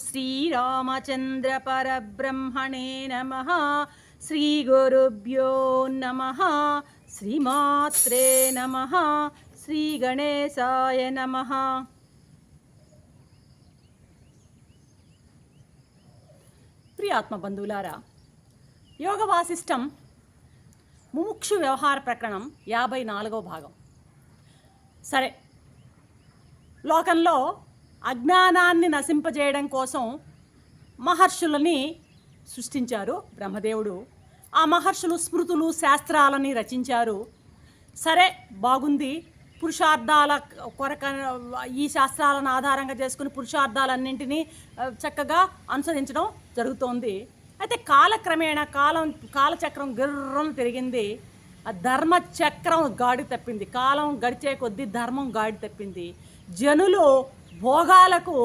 శ్రీరామచంద్రపరబ్రహ్మణే నమ. శ్రీగురుభ్యో నమ. శ్రీమాత్రే నమ. శ్రీగణేశాయ నమ. ప్రియాత్మ బంధువులారా యోగ వాసిష్టం ముముక్షు వ్యవహార ప్రకరణం యాభై నాలుగో భాగం. సరే లోకంలో అజ్ఞానాన్ని నశింపజేయడం కోసం మహర్షులని సృష్టించారు బ్రహ్మదేవుడు. ఆ మహర్షులు స్మృతులు శాస్త్రాలని రచించారు. సరే బాగుంది. పురుషార్థాల కొరక ఈ శాస్త్రాలను ఆధారంగా చేసుకుని పురుషార్థాలన్నింటినీ చక్కగా అనుసరించడం జరుగుతోంది. అయితే కాలక్రమేణా కాలం కాలచక్రం గిర్రం తిరిగింది. ఆ గాడి తప్పింది. కాలం గడిచే కొద్దీ ధర్మం గాడి తప్పింది. జనులు భోగాలకు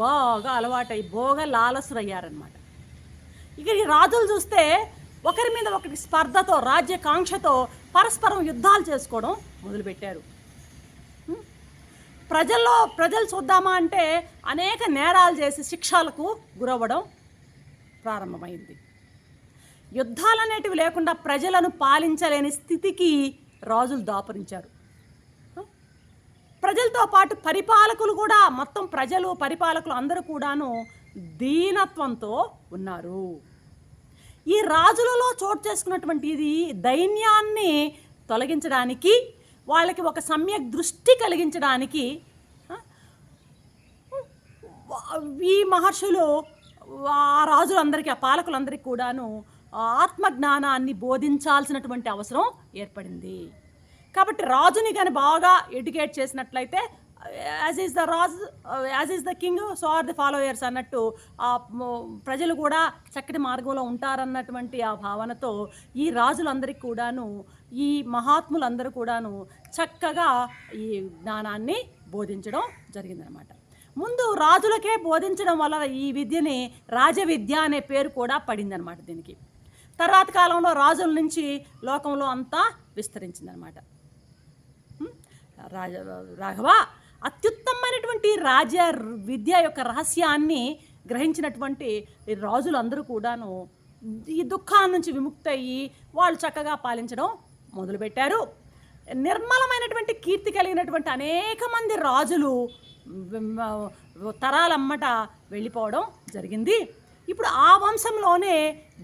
బాగా అలవాటై భోగ లాలసురయ్యారనమాట ఇక ఈ రాజులు చూస్తే ఒకరి మీద ఒకటి స్పర్ధతో రాజ్యకాంక్షతో పరస్పరం యుద్ధాలు చేసుకోవడం మొదలుపెట్టారు. ప్రజల్లో ప్రజలు చూద్దామా అంటే అనేక నేరాలు చేసి శిక్షలకు గురవ్వడం ప్రారంభమైంది. యుద్ధాలు అనేటివి లేకుండా ప్రజలను పాలించలేని స్థితికి రాజులు దాపరించారు. ప్రజలతో పాటు పరిపాలకులు కూడా మొత్తం ప్రజలు పరిపాలకులు అందరూ కూడాను దీనత్వంతో ఉన్నారు. ఈ రాజులలో చోటు చేసుకున్నటువంటి ఇది దైన్యాన్ని తొలగించడానికి వాళ్ళకి ఒక సమ్యక్ దృష్టి కలిగించడానికి ఈ మహర్షులు ఆ రాజులందరికీ ఆ పాలకులందరికీ కూడాను ఆత్మజ్ఞానాన్ని బోధించాల్సినటువంటి అవసరం ఏర్పడింది. కాబట్టి రాజుని కానీ బాగా ఎడ్యుకేట్ చేసినట్లయితే as is the raju as is the king so are the followers అన్నట్టు ఆ ప్రజలు కూడా చక్కటి మార్గంలో ఉంటారన్నటువంటి ఆ భావనతో ఈ రాజులందరికీ కూడాను ఈ మహాత్ములందరూ కూడాను చక్కగా ఈ జ్ఞానాన్ని బోధించడం జరిగిందనమాట ముందు రాజులకే బోధించడం వల్ల ఈ విద్యని రాజవిద్య అనే పేరు కూడా పడిందనమాట దీనికి. తర్వాత కాలంలో రాజుల నుంచి లోకంలో అంతా విస్తరించిందనమాట రాజ రాఘవ అత్యుత్తమైనటువంటి రాజ విద్య యొక్క రహస్యాన్ని గ్రహించినటువంటి రాజులందరూ కూడాను ఈ దుఃఖాల నుంచి విముక్తయ్యి వాళ్ళు చక్కగా పాలించడం మొదలుపెట్టారు. నిర్మలమైనటువంటి కీర్తి కలిగినటువంటి అనేక మంది రాజులు తరాలమ్మట వెళ్ళిపోవడం జరిగింది. ఇప్పుడు ఆ వంశంలోనే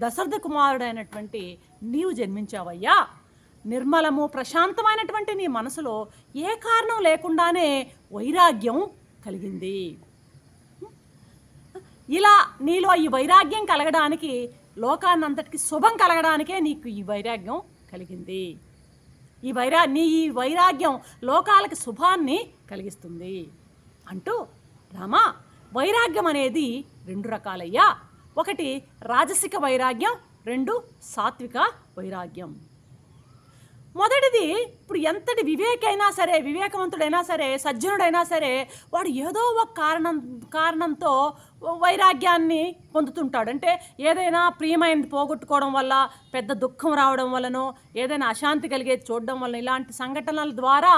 దశరథ కుమారుడైనటువంటి నీవు జన్మించావయ్యా. నిర్మలము ప్రశాంతమైనటువంటి నీ మనసులో ఏ కారణం లేకుండానే వైరాగ్యం కలిగింది. ఇలా నీలో ఈ వైరాగ్యం కలగడానికి లోకాన్నంతటికి శుభం కలగడానికే నీకు ఈ వైరాగ్యం కలిగింది. ఈ వైరా నీ ఈ వైరాగ్యం లోకాలకి శుభాన్ని కలిగిస్తుంది. అంటూ రామా వైరాగ్యం అనేది రెండు రకాలయ్యా. ఒకటి రాజసిక వైరాగ్యం రెండు సాత్విక వైరాగ్యం. మొదటిది ఇప్పుడు ఎంతటి వివేకైనా సరే వివేకవంతుడైనా సరే సజ్జనుడైనా సరే వాడు ఏదో ఒక కారణం కారణంతో వైరాగ్యాన్ని పొందుతుంటాడు. అంటే ఏదైనా ప్రియమైనది పోగొట్టుకోవడం వల్ల పెద్ద దుఃఖం రావడం వలనో ఏదైనా అశాంతి కలిగేది చూడడం వలన ఇలాంటి సంఘటనల ద్వారా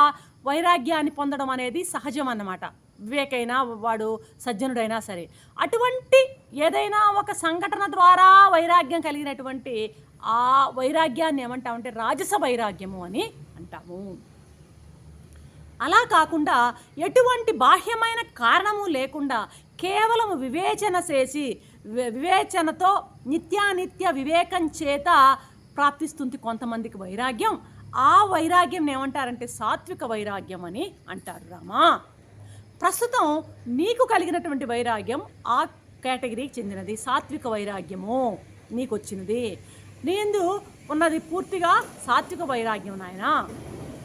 వైరాగ్యాన్ని పొందడం అనేది సహజం అన్నమాట వివేకైనా వాడు సజ్జనుడైనా సరే. అటువంటి ఏదైనా ఒక సంఘటన ద్వారా వైరాగ్యం కలిగినటువంటి ఆ వైరాగ్యాన్ని ఏమంటామంటే రాజస వైరాగ్యము అని అంటాము. అలా కాకుండా ఎటువంటి బాహ్యమైన కారణము లేకుండా కేవలం వివేచన చేసి వి- వివేచనతో నిత్యానిత్య వివేకం చేత ప్రాప్తిస్తుంది కొంతమందికి వైరాగ్యం. ఆ వైరాగ్యం ఏమంటారంటే సాత్విక వైరాగ్యం అని అంటారు రామా. ప్రస్తుతం నీకు కలిగినటువంటి వైరాగ్యం ఆ కేటగిరీకి చెందినది. సాత్విక వైరాగ్యము నీకు వచ్చినది నీందు ఉన్నది పూర్తిగా సాత్విక వైరాగ్యం నాయనా.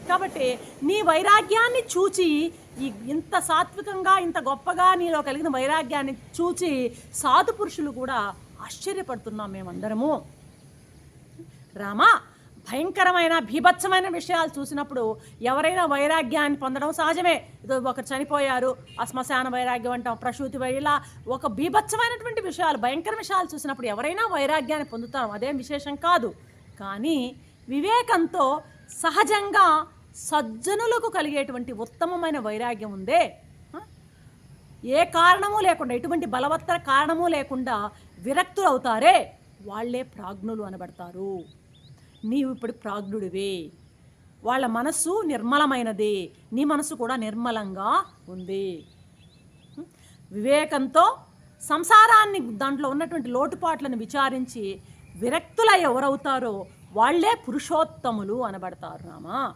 కాబట్టి నీ వైరాగ్యాన్ని చూచి ఈ ఇంత సాత్వికంగా ఇంత గొప్పగా నీలో కలిగిన వైరాగ్యాన్ని చూచి సాధు పురుషులు కూడా ఆశ్చర్యపడుతున్నాం మేమందరము. రామా భయంకరమైన భీభత్సమైన విషయాలు చూసినప్పుడు ఎవరైనా వైరాగ్యాన్ని పొందడం సహజమే. ఇదో ఒకరు చనిపోయారు ఆ శ్మశాన వైరాగ్యం అంటాం ప్రసూతి వైలా ఒక భీభత్సమైనటువంటి విషయాలు భయంకర విషయాలు చూసినప్పుడు ఎవరైనా వైరాగ్యాన్ని పొందుతాం అదేం విశేషం కాదు. కానీ వివేకంతో సహజంగా సజ్జనులకు కలిగేటువంటి ఉత్తమమైన వైరాగ్యం ఉందే. ఏ కారణము లేకుండా ఎటువంటి బలవత్తర కారణము లేకుండా విరక్తులు అవుతారే వాళ్ళే ప్రాజ్ఞులు అనబడతారు. నీవు ఇప్పుడు ప్రాజ్ఞుడివే. వాళ్ళ మనస్సు నిర్మలమైనది. నీ మనసు కూడా నిర్మలంగా ఉంది. వివేకంతో సంసారాన్ని దాంట్లో ఉన్నటువంటి లోటుపాట్లను విచారించి విరక్తుల ఎవరవుతారో వాళ్ళే పురుషోత్తములు అనబడతారు రామా.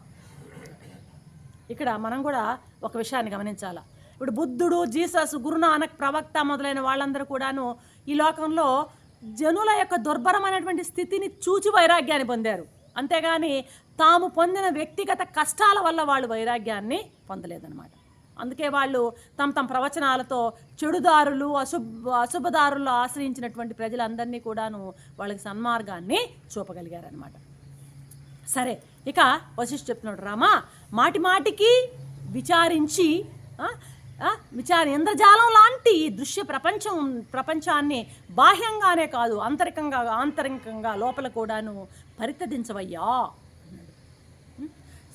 ఇక్కడ మనం కూడా ఒక విషయాన్ని గమనించాలా. ఇప్పుడు బుద్ధుడు జీసస్ గురునానక్ ప్రవక్త మొదలైన వాళ్ళందరూ కూడాను ఈ లోకంలో జనుల యొక్క దుర్భరమైనటువంటి స్థితిని చూచి వైరాగ్యాన్ని పొందారు. అంతేగాని తాము పొందిన వ్యక్తిగత కష్టాల వల్ల వాళ్ళు వైరాగ్యాన్ని పొందలేదన్నమాట. అందుకే వాళ్ళు తమ తమ ప్రవచనాలతో చెడుదారులు అశుభ అశుభదారులు ఆశ్రయించినటువంటి ప్రజలందరినీ కూడాను వాళ్ళకి సన్మార్గాన్ని చూపగలిగారనమాట సరే ఇక వశిష్ఠ చెప్తున్నాడు రామా మాటి మాటికి విచారించి విచార ఇంద్రజాలం లాంటి ఈ దృశ్య ప్రపంచం ప్రపంచాన్ని బాహ్యంగానే కాదు ఆంతరికంగా ఆంతరికంగా లోపల కూడాను పరితదించవయ్యా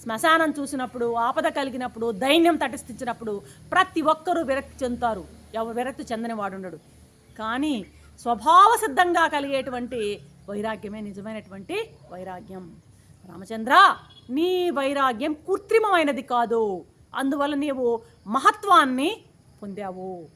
శ్మశానం చూసినప్పుడు ఆపద కలిగినప్పుడు దైన్యం తటస్థించినప్పుడు ప్రతి ఒక్కరూ విరక్తి చెందుతారు. ఎవరు విరక్తి చెందని వాడు ఉండడు. కానీ స్వభావ సిద్ధంగా కలిగేటువంటి వైరాగ్యమే నిజమైనటువంటి వైరాగ్యం. రామచంద్ర నీ వైరాగ్యం కృత్రిమమైనది కాదు. అందువల్ల నీవు మహత్వాన్ని పొందావు.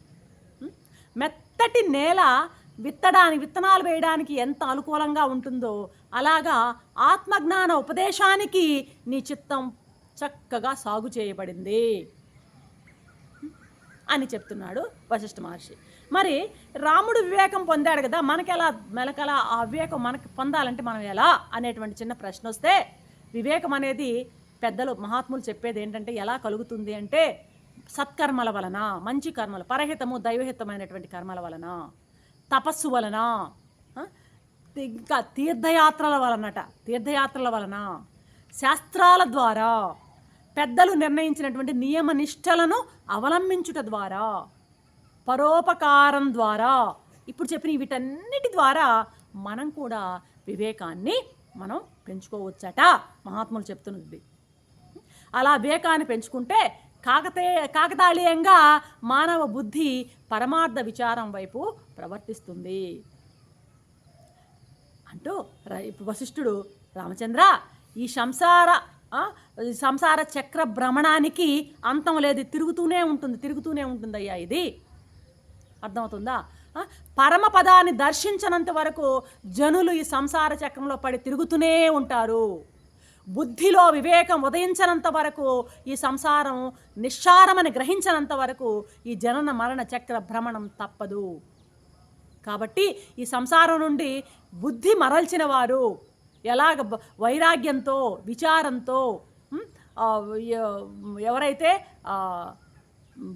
మెత్తటి నేల విత్తడానికి విత్తనాలు వేయడానికి ఎంత అనుకూలంగా ఉంటుందో అలాగా ఆత్మజ్ఞాన ఉపదేశానికి నీ చిత్తం చక్కగా సాగు చేయబడింది. అని చెప్తున్నాడు వశిష్ఠ మహర్షి. మరి రాముడు వివేకం పొందాడు కదా మనకెలా మెలకలా ఆ వివేకం మనకి పొందాలంటే మనం ఎలా అనేటువంటి చిన్న ప్రశ్న వస్తే వివేకం అనేది పెద్దలు మహాత్ములు చెప్పేది ఏంటంటే ఎలా కలుగుతుంది అంటే సత్కర్మల వలన మంచి కర్మలు పరహితము దైవహితమైనటువంటి కర్మల వలన. తపస్సు వలన ఇంకా తీర్థయాత్రల వలనట తీర్థయాత్రల వలన శాస్త్రాల ద్వారా పెద్దలు నిర్ణయించినటువంటి నియమ నిష్టలను అవలంబించుట ద్వారా పరోపకారం ద్వారా ఇప్పుడు చెప్పిన వీటన్నిటి ద్వారా మనం కూడా వివేకాన్ని మనం పెంచుకోవచ్చట. మహాత్ములు చెప్తున్నది. అలా వివేకాన్ని పెంచుకుంటే కాకతే కాకతాళీయంగా మానవ బుద్ధి పరమార్థ విచారం వైపు ప్రవర్తిస్తుంది. అంటూ ర- ఇప్పుడు వశిష్ఠుడు రామచంద్ర ఈ సంసార ఈ సంసార చక్ర భ్రమణానికి అంతం లేదు తిరుగుతూనే ఉంటుంది తిరుగుతూనే ఉంటుందయ్యా ఇది. అర్థమవుతుందా? పరమ పరమపదాన్ని దర్శించనంత వరకు జనులు ఈ సంసార చక్రంలో పడి తిరుగుతూనే ఉంటారు. బుద్ధిలో వివేకం ఉదయించనంత వరకు ఈ సంసారం నిస్సారమని గ్రహించనంత వరకు ఈ జనన మరణ చక్ర భ్రమణం తప్పదు. కాబట్టి ఈ సంసారం నుండి బుద్ధి మరల్చిన వారు ఎలాగ వైరాగ్యంతో విచారంతో ఎవరైతే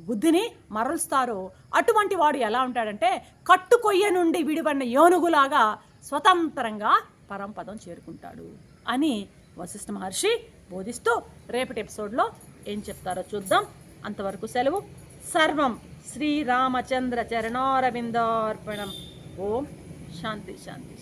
బుద్ధిని మరలుస్తారో అటువంటి వాడు ఎలా ఉంటాడంటే కట్టుకొయ్య నుండి విడిపడిన ఏనుగులాగా స్వతంత్రంగా పరంపదం చేరుకుంటాడు అని వశిష్ఠ మహర్షి బోధిస్తూ రేపటి ఎపిసోడ్లో ఏం చెప్తారో చూద్దాం. అంతవరకు సెలవు. సర్వం శ్రీరామచంద్ర చరణారవిందార్పణం. ఓం శాంతి శాంతి. శాంతి